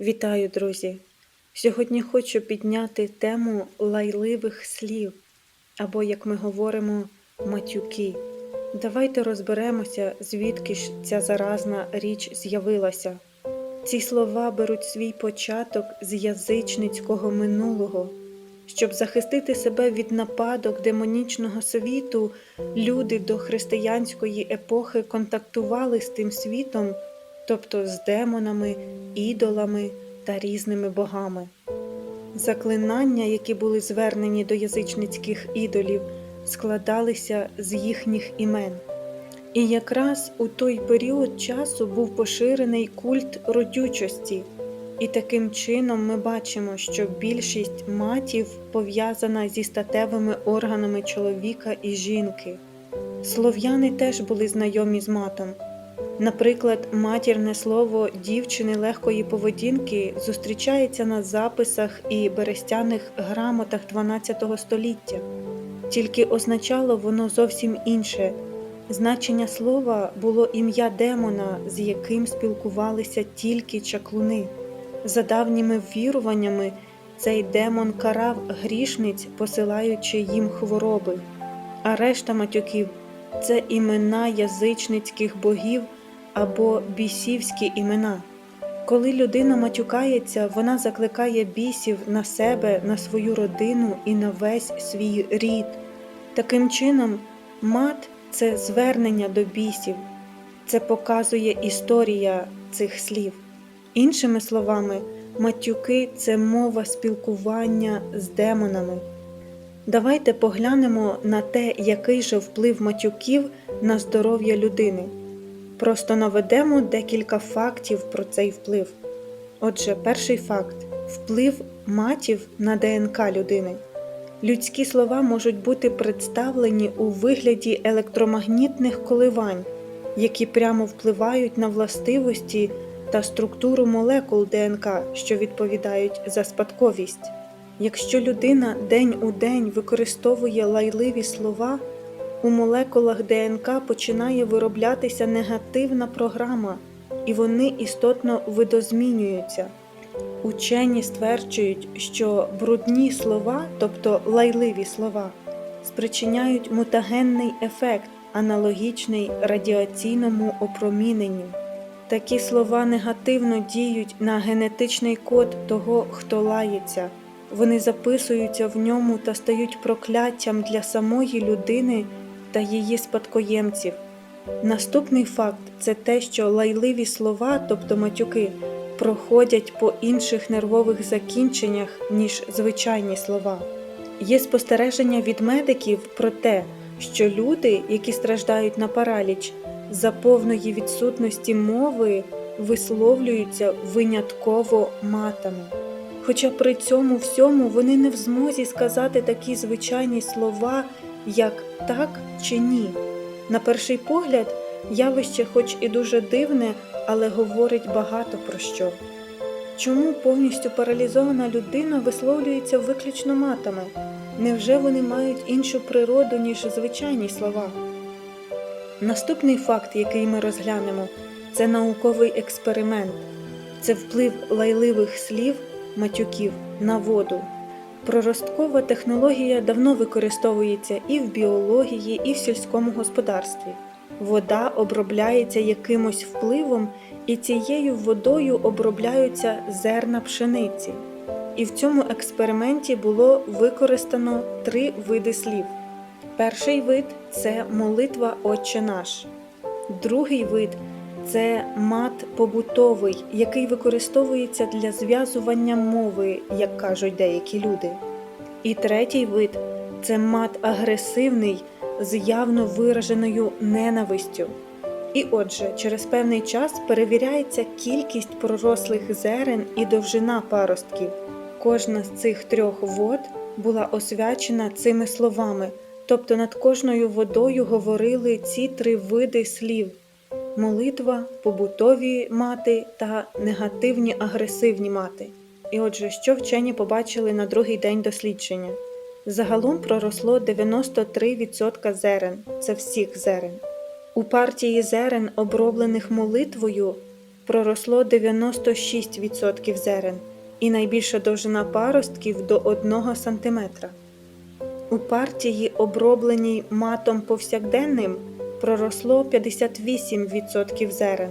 Вітаю, друзі! Сьогодні хочу підняти тему лайливих слів, або, як ми говоримо, матюки. Давайте розберемося, звідки ж ця заразна річ з'явилася. Ці слова беруть свій початок з язичницького минулого. Щоб захистити себе від нападок демонічного світу, люди до християнської епохи контактували з тим світом, тобто з демонами, ідолами та різними богами. Заклинання, які були звернені до язичницьких ідолів, складалися з їхніх імен. І якраз у той період часу був поширений культ родючості, і таким чином ми бачимо, що більшість матів пов'язана зі статевими органами чоловіка і жінки. Слов'яни теж були знайомі з матом. Наприклад, матірне слово дівчини легкої поведінки зустрічається на записах і берестяних грамотах XII століття, тільки означало воно зовсім інше. Значення слова було ім'я демона, з яким спілкувалися тільки чаклуни. За давніми віруваннями, цей демон карав грішниць, посилаючи їм хвороби, а решта матюків це імена язичницьких богів або бісівські імена. Коли людина матюкається, вона закликає бісів на себе, на свою родину і на весь свій рід. Таким чином, мат це звернення до бісів, це показує історія цих слів. Іншими словами, матюки це мова спілкування з демонами. Давайте поглянемо на те, який же вплив матюків на здоров'я людини. Просто наведемо декілька фактів про цей вплив. Отже, перший факт вплив матів на ДНК людини. Людські слова можуть бути представлені у вигляді електромагнітних коливань, які прямо впливають на властивості та структуру молекул ДНК, що відповідають за спадковість. Якщо людина день у день використовує лайливі слова, у молекулах ДНК починає вироблятися негативна програма, і вони істотно видозмінюються. Учені стверджують, що брудні слова, тобто лайливі слова, спричиняють мутагенний ефект, аналогічний радіаційному опроміненню. Такі слова негативно діють на генетичний код того, хто лається. Вони записуються в ньому та стають прокляттям для самої людини та її спадкоємців. Наступний факт це те, що лайливі слова, тобто матюки, проходять по інших нервових закінченнях, ніж звичайні слова. Є спостереження від медиків про те, що люди, які страждають на параліч, за повної відсутності мови висловлюються винятково матами. Хоча при цьому всьому вони не в змозі сказати такі звичайні слова, як так чи ні. На перший погляд, явище, хоч і дуже дивне, але говорить багато про що. Чому повністю паралізована людина висловлюється виключно матами? Невже вони мають іншу природу, ніж звичайні слова? Наступний факт, який ми розглянемо, це науковий експеримент, це вплив лайливих слів, матюків на воду. Проросткова технологія давно використовується і в біології, і в сільському господарстві. Вода обробляється якимось впливом, і цією водою обробляються зерна пшениці. І в цьому експерименті було використано три види слів. Перший вид це молитва Отче наш, другий вид це мат побутовий, який використовується для зв'язування мови, як кажуть деякі люди. І третій вид це мат агресивний з явно вираженою ненавистю. І отже, через певний час перевіряється кількість пророслих зерен і довжина паростків. Кожна з цих трьох вод була освячена цими словами, тобто над кожною водою говорили ці три види слів молитва, побутові мати та негативні агресивні мати. І отже, що вчені побачили на другий день дослідження? Загалом проросло 93% зерен це всіх зерен. У партії зерен, оброблених молитвою, проросло 96% зерен, і найбільша довжина паростків до 1 см. У партії, обробленій матом повсякденним, проросло 58% зерен,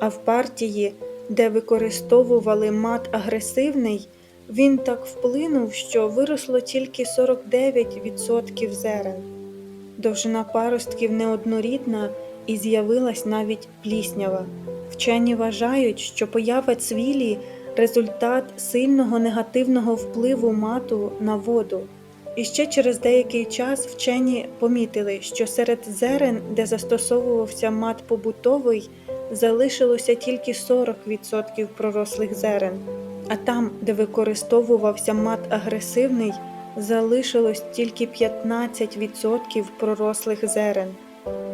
а в партії, де використовували мат агресивний, він так вплинув, що виросло тільки 49% зерен. Довжина паростків неоднорідна і з'явилась навіть пліснява. Вчені вважають, що поява цвілі результат сильного негативного впливу мату на воду. І ще через деякий час вчені помітили, що серед зерен, де застосовувався мат побутовий, залишилося тільки 40% пророслих зерен, а там, де використовувався мат агресивний, залишилось тільки 15% пророслих зерен.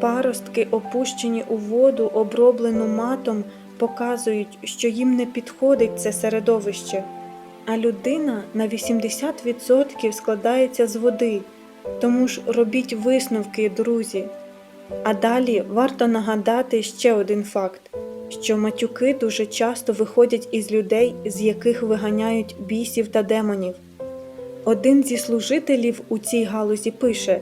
Паростки, опущені у воду, оброблену матом, показують, що їм не підходить це середовище. А людина на 80% складається з води, тому ж робіть висновки, друзі. А далі варто нагадати ще один факт, що матюки дуже часто виходять із людей, з яких виганяють бісів та демонів. Один зі служителів у цій галузі пише: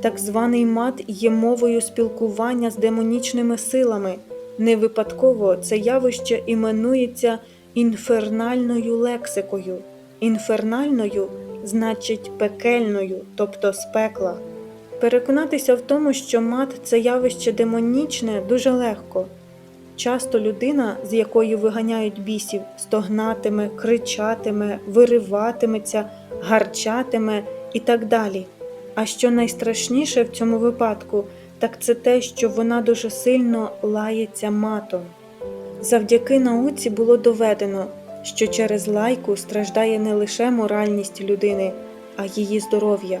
так званий мат є мовою спілкування з демонічними силами. Не випадково це явище іменується інфернальною лексикою. Інфернальною значить пекельною, тобто з пекла. Переконатися в тому, що мат це явище демонічне, дуже легко. Часто людина, з якої виганяють бісів, стогнатиме, кричатиме, вириватиметься, гарчатиме і так далі. А що найстрашніше в цьому випадку, так це те, що вона дуже сильно лається матом. Завдяки науці було доведено, що через лайку страждає не лише моральність людини, а її здоров'я.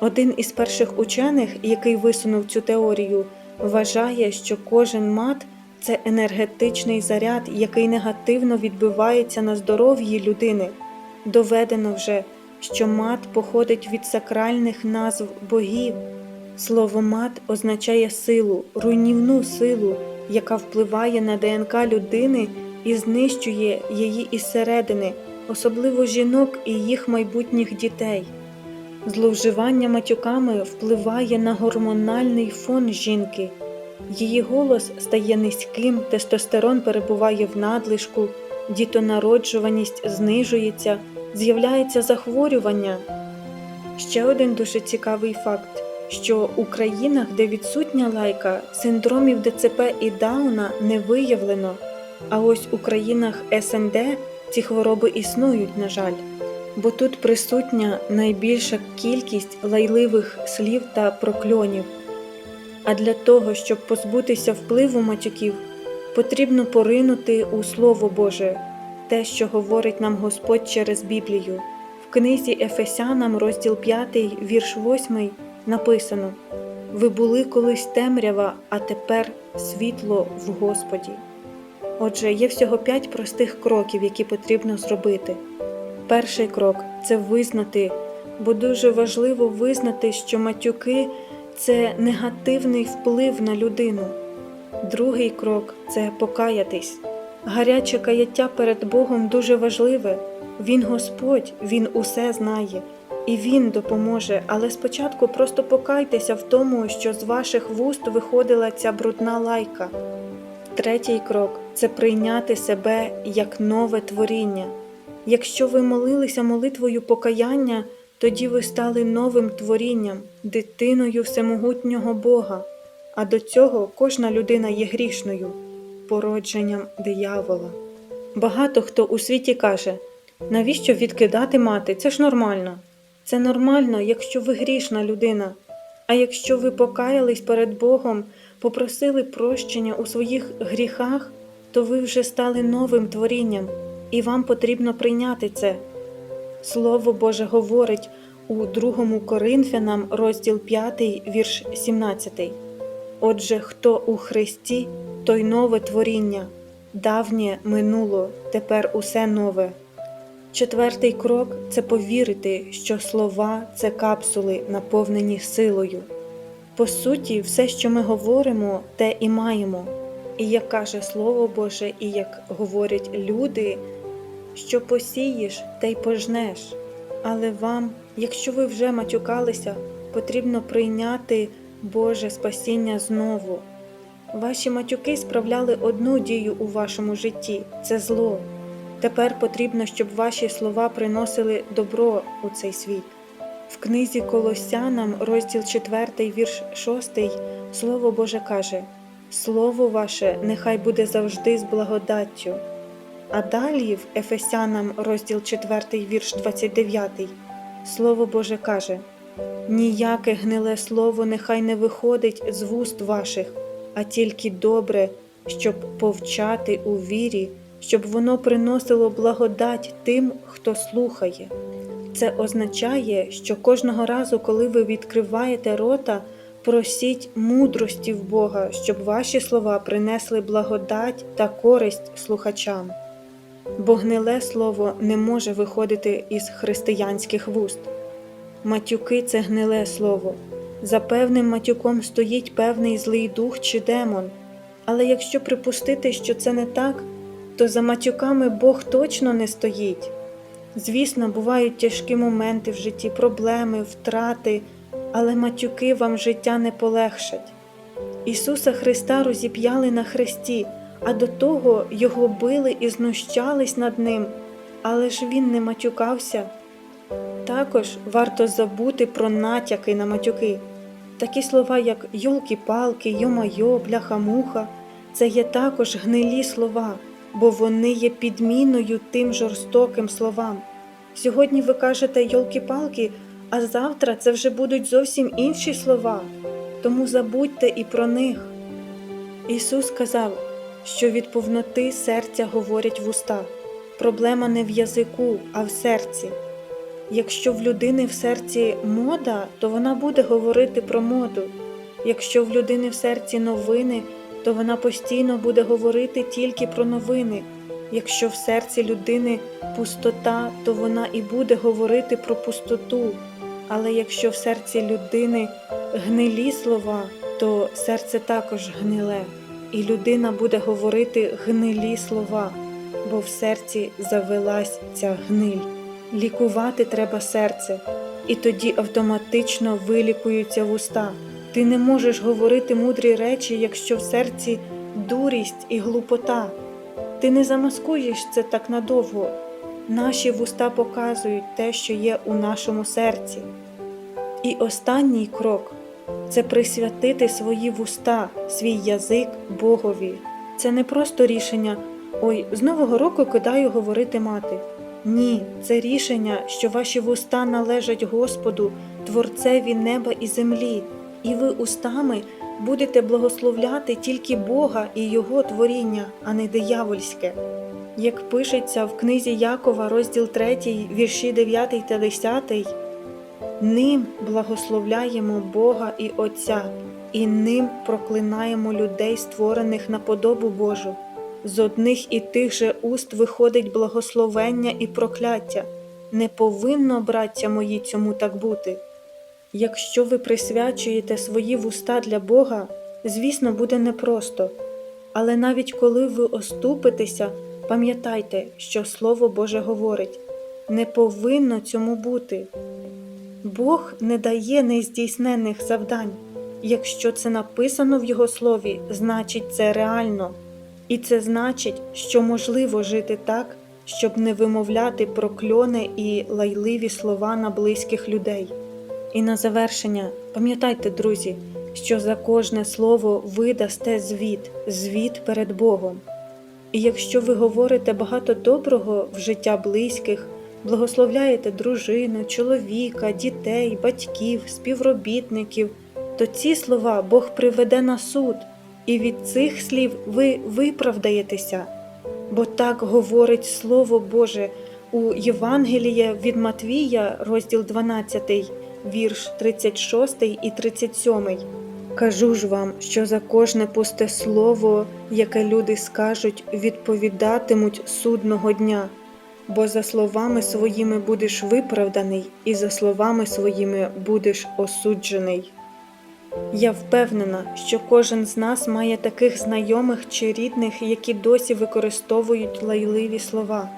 Один із перших учених, який висунув цю теорію, вважає, що кожен мат це енергетичний заряд, який негативно відбивається на здоров'ї людини. Доведено вже, що мат походить від сакральних назв богів. Слово мат означає силу, руйнівну силу, яка впливає на ДНК людини і знищує її із середини, особливо жінок і їх майбутніх дітей. Зловживання матюками впливає на гормональний фон жінки. Її голос стає низьким, тестостерон перебуває в надлишку, дітонароджуваність знижується, з'являється захворювання. Ще один дуже цікавий факт, що у країнах, де відсутня лайка, синдромів ДЦП і Дауна не виявлено, а ось у країнах СНД ці хвороби існують, на жаль, бо тут присутня найбільша кількість лайливих слів та прокльонів. А для того, щоб позбутися впливу матюків, потрібно поринути у Слово Боже, те, що говорить нам Господь через Біблію. В книзі Ефесянам, розділ 5, вірш 8, написано: Ви були колись темрява, а тепер світло в Господі. Отже, є всього п'ять простих кроків, які потрібно зробити. Перший крок це визнати, бо дуже важливо визнати, що матюки це негативний вплив на людину. Другий крок це покаятись. Гаряче каяття перед Богом дуже важливе. Він Господь, Він усе знає, і Він допоможе, але спочатку просто покайтеся в тому, що з ваших вуст виходила ця брудна лайка. Третій крок це прийняти себе як нове творіння. Якщо ви молилися молитвою покаяння, тоді ви стали новим творінням, дитиною всемогутнього Бога, а до цього кожна людина є грішною, породженням диявола. Багато хто у світі каже, навіщо відкидати мати? Це ж нормально. Це нормально, якщо ви грішна людина. А якщо ви покаялись перед Богом, попросили прощення у своїх гріхах, то ви вже стали новим творінням, і вам потрібно прийняти це. Слово Боже говорить у 2 Коринфянам, розділ 5, вірш 17. Отже, хто у Христі, той нове творіння, давнє минуло, тепер усе нове. Четвертий крок це повірити, що слова це капсули, наповнені силою. По суті, все, що ми говоримо, те і маємо. І як каже Слово Боже, і як говорять люди, що посієш, те й пожнеш. Але вам, якщо ви вже матюкалися, потрібно прийняти Боже спасіння знову. Ваші матюки справляли одну дію у вашому житті це зло. Тепер потрібно, щоб ваші слова приносили добро у цей світ. В книзі Колосянам, розділ 4, вірш 6, Слово Боже каже: Слово ваше нехай буде завжди з благодаттю. А далі в Ефесянам, розділ 4, вірш 29, Слово Боже каже: Ніяке гниле слово нехай не виходить з вуст ваших, а тільки добре, щоб повчати у вірі, щоб воно приносило благодать тим, хто слухає. Це означає, що кожного разу, коли ви відкриваєте рота, просіть мудрості в Бога, щоб ваші слова принесли благодать та користь слухачам. Бо гниле слово не може виходити із християнських вуст. Матюки це гниле слово. За певним матюком стоїть певний злий дух чи демон. Але якщо припустити, що це не так, то за матюками Бог точно не стоїть. Звісно, бувають тяжкі моменти в житті, проблеми, втрати, але матюки вам життя не полегшать. Ісуса Христа розіп'яли на хресті, а до того його били і знущались над ним, але ж він не матюкався. Також варто забути про натяки на матюки. Такі слова, як йолки-палки, йо-майо, бляха-муха, це є також гнилі слова, бо вони є підміною тим жорстоким словам. Сьогодні ви кажете йолки-палки, а завтра це вже будуть зовсім інші слова, тому забудьте і про них. Ісус сказав, що від повноти серця говорять вуста. Проблема не в язику, а в серці. Якщо в людини в серці мода, то вона буде говорити про моду. Якщо в людини в серці новини, то вона постійно буде говорити тільки про новини. Якщо в серці людини пустота, то вона і буде говорити про пустоту. Але якщо в серці людини гнилі слова, то серце також гниле, і людина буде говорити гнилі слова, бо в серці завелась ця гниль. Лікувати треба серце, і тоді автоматично вилікуються вуста. Ти не можеш говорити мудрі речі, якщо в серці дурість і глупота. Ти не замаскуєш це так надовго. Наші вуста показують те, що є у нашому серці. І останній крок це присвятити свої вуста, свій язик Богові. Це не просто рішення Ой, з Нового року кидаю говорити мати. Ні, це рішення, що ваші вуста належать Господу, Творцеві неба і землі, і ви устами будете благословляти тільки Бога і Його творіння, а не диявольське. Як пишеться в книзі Якова, розділ 3, вірші 9 та 10, ним благословляємо Бога і Отця, і ним проклинаємо людей, створених на подобу Божу. З одних і тих же уст виходить благословення і прокляття. Не повинно, браття мої, цьому так бути. Якщо ви присвячуєте свої вуста для Бога, звісно, буде непросто. Але навіть коли ви оступитеся, пам'ятайте, що Слово Боже говорить не повинно цьому бути. Бог не дає нездійсненних завдань. Якщо це написано в Його слові, значить це реально. І це значить, що можливо жити так, щоб не вимовляти прокльони і лайливі слова на близьких людей. І на завершення, пам'ятайте, друзі, що за кожне слово ви дасте звіт, звіт перед Богом. І якщо ви говорите багато доброго в життя близьких, благословляєте дружину, чоловіка, дітей, батьків, співробітників, то ці слова Бог приведе на суд і від цих слів ви виправдаєтеся, бо так говорить Слово Боже у Євангелія від Матвія, розділ 12, вірш 36 і 37. Кажу ж вам, що за кожне пусте слово, яке люди скажуть, відповідатимуть судного дня, бо за словами своїми будеш виправданий, і за словами своїми будеш осуджений. Я впевнена, що кожен з нас має таких знайомих чи рідних, які досі використовують лайливі слова.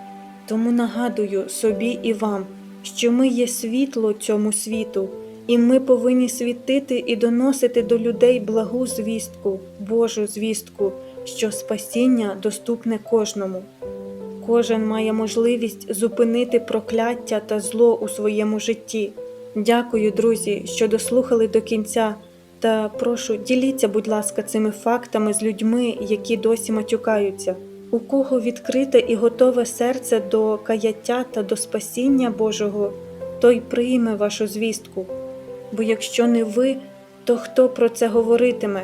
Тому нагадую собі і вам, що ми є світло цьому світу, і ми повинні світити і доносити до людей благу звістку, Божу звістку, що спасіння доступне кожному. Кожен має можливість зупинити прокляття та зло у своєму житті. Дякую, друзі, що дослухали до кінця. Та прошу, діліться, будь ласка, цими фактами з людьми, які досі матюкаються. У кого відкрите і готове серце до каяття та до спасіння Божого, той прийме вашу звістку. Бо якщо не ви, то хто про це говоритиме?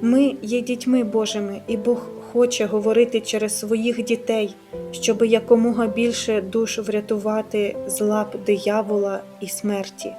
Ми є дітьми Божими, і Бог хоче говорити через своїх дітей, щоби якомога більше душ врятувати з лап диявола і смерті.